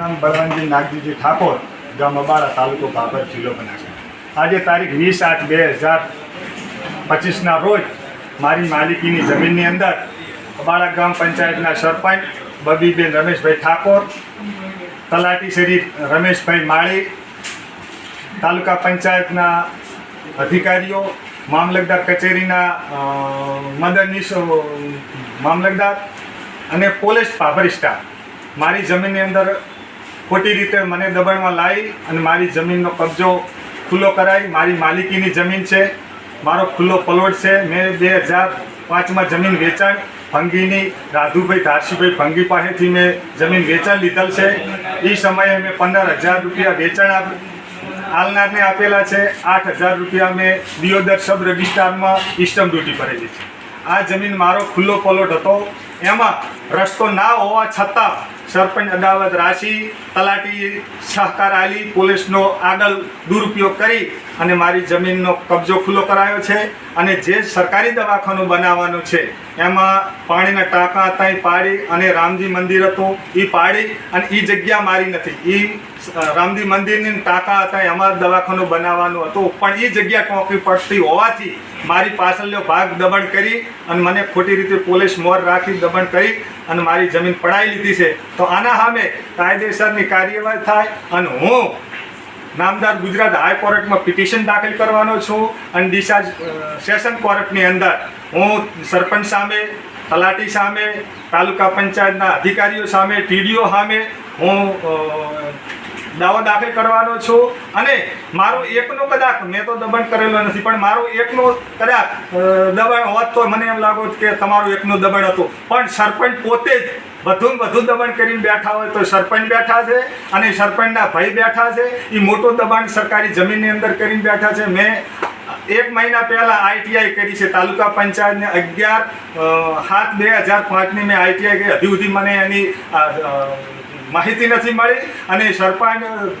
નામ બળવંતજી નાગજીજી ઠાકોર, ગામ અબાળા તાલુકો બાબર જિલ્લો બનાસકાંઠા. આજે તારીખ વીસ આઠ બે હજાર પચીસના રોજ મારી માલિકીની જમીનની અંદર અબાળા ગ્રામ પંચાયતના સરપંચ બબીબેન રમેશભાઈ ઠાકોર, તલાટી શ્રી રમેશભાઈ માળી, તાલુકા પંચાયતના અધિકારીઓ, મામલતદાર કચેરીના મદદનીશ મામલતદાર અને પોલીસ પાભરી સ્ટાફ મારી જમીનની અંદર ખોટી રીતે મને દબાણમાં લાવી અને મારી જમીનનો કબજો ખુલ્લો કરાવી. મારી માલિકીની જમીન છે, મારો ખુલ્લો પલોટ છે. મેં બે હજાર પાંચમાં જમીન વેચાણ ભંગીની રાધુભાઈ ધારસીભાઈ ભંગી પાસેથી મેં જમીન વેચાણ લીધેલ છે. એ સમયે મેં પંદર હજાર રૂપિયા વેચાણ આપ, આલનારને આપેલા છે. આઠ હજાર રૂપિયા મેં દિયોદર સબ રજિસ્ટ્રારમાં ઇસ્ટમ ડ્યુટી ભરેલી છે. આ જમીન મારો ખુલ્લો પલોટ હતો. એમાં રસ્તો ના હોવા છતાં સરપંચ અદાવત રાશિ, તલાટી સહકાર આલી, પોલીસનો આગળ દુરુપયોગ કરી અને મારી જમીનનો કબજો ખુલ્લો કરાયો છે અને જે સરકારી દવાખાનું બનાવવાનું છે, એમાં પાણીના ટાંકા હતા એ પાડી અને રામજી મંદિર હતું એ પાડી અને એ જગ્યા મારી નથી. એ રામજી મંદિરની ટાંકા હતા, એમાં દવાખાનું બનાવવાનું હતું. પણ એ જગ્યા ટોંકી પડતી હોવાથી મારી પાછળનો ભાગ દબણ કરી અને મને ખોટી રીતે પોલીસ મોર રાખી દબણ કરી અને મારી જમીન પડાવી લીધી છે. તો આના સામે કાયદેસરની કાર્યવાહી થાય અને હું નામદાર ગુજરાત હાઈકોર્ટમાં પિટિશન દાખલ કરવાનો છું અને ડિસ્ચાર્જ સેશન કોર્ટની અંદર હું સરપંચ સામે, તલાટી સામે, તાલુકા પંચાયતના અધિકારીઓ સામે, ટીડીઓ સામે હું દાવો દાખલ કરવાનો છું. અને મારું એકનો કદાચ, મેં તો દબાણ કરેલો નથી, પણ મારું એકનું કદાચ દબાણ હોત તો મને એમ લાગો કે તમારું એકનું દબાણ હતું. પણ સરપંચ પોતે જ વધુ વધુ દબાણ કરીને બેઠા હોય તો સરપંચ બેઠા છે અને સરપંચના ભાઈ બેઠા છે. એ મોટું દબાણ સરકારી જમીનની અંદર કરીને બેઠા છે. મેં એક મહિના પહેલાં આઈટીઆઈ કરી છે, તાલુકા પંચાયતને અગિયાર સાત બે હજાર પાંચની મેં આઈટીઆઈ કરી. હજી સુધી મને એની માહિતી નથી મળી અને સરપંચ